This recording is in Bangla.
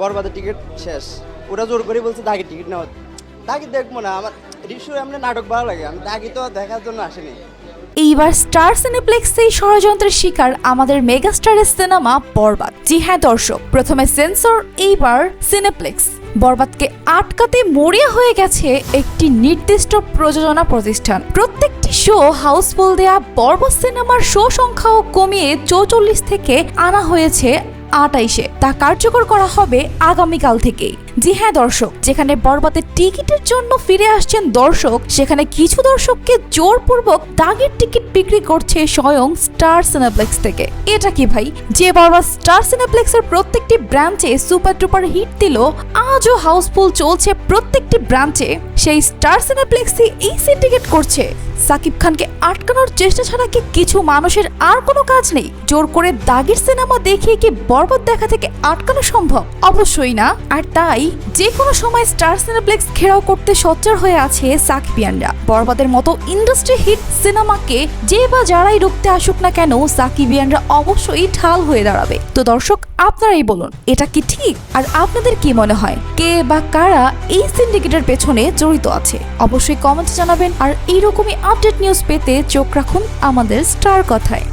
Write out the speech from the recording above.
বরবাদের টিকিট শেষ। ওরা জোর করে বলছে দাগি টিকিট নেওয়া দাগি দেখব না, আমার রিসু এমনি নাটক ভালো লাগে, আমি দাগি তো দেখার জন্য আসিনি। এইবার স্টার সিনেপ্লেক্সে এই ষড়যন্ত্রের শিকার আমাদের মেগাস্টারের সিনেমা বরবাদ। জি হ্যাঁ দর্শক, প্রথমে সেন্সর, এইবার সিনেপ্লেক্স। বরবাদকে আটকাতে মরিয়া হয়ে গেছে একটি নির্দিষ্ট প্রযোজনা প্রতিষ্ঠান। প্রত্যেকটি শো হাউসফুল দেয়া বরবাদ সিনেমার শো সংখ্যাও কমিয়ে চৌচল্লিশ থেকে আনা হয়েছে আটাইশে তা কার্যকর করা হবে আগামীকাল থেকেই। জি হ্যাঁ দর্শক, যেখানে বরবাদের টিকিটের জন্য ফিরে আসছেন দর্শক, সেখানে কিছু দর্শককে জোরপূর্বক দাগের টিকিট বিক্রি করছে স্বয়ং স্টার সিনেপ্লেক্স থেকে। এটা কি ভাই? যে বরবাদ স্টার সিনেপ্লেক্সের প্রত্যেকটি ব্রাঞ্চে সুপার টুপার হিট দিল, আজও হাউসফুল চলছে প্রত্যেকটি ব্রাঞ্চে। সেই স্টার সিনেপ্লেক্সই এই সিন্ডিকেট করছে। সাকিব খানকে আটকানোর চেষ্টা ছাড়া কি কিছু মানুষের আর কোনো কাজ নেই? জোর করে দাগের সিনেমা দেখিয়ে কি বরবাদ দেখা থেকে আটকানো সম্ভব? অবশ্যই না। আর তাই যে কোনো সময় স্টার সিনেপ্লেক্স ঘেরাও করতে সোচ্চার হয়ে আছে সাকিবিয়ানরা। বরবাদের মতো ইন্ডাস্ট্রি হিট সিনেমাকে যে বা যারাই রুখতে আসুক না কেন, সাকিবিয়ানরা অবশ্যই ঢাল হয়ে দাঁড়াবে। তো দর্শক, আপনারাই বলুন, এটা কি ঠিক? আর আপনাদের কি মনে হয়? কে বা কারা এই সিন্ডিকেটের পেছনে জড়িত আছে? অবশ্যই কমেন্টে জানাবেন, আর এইরকমই আপডেট নিউজ পেতে চোখ রাখুন আমাদের স্টার কথায়।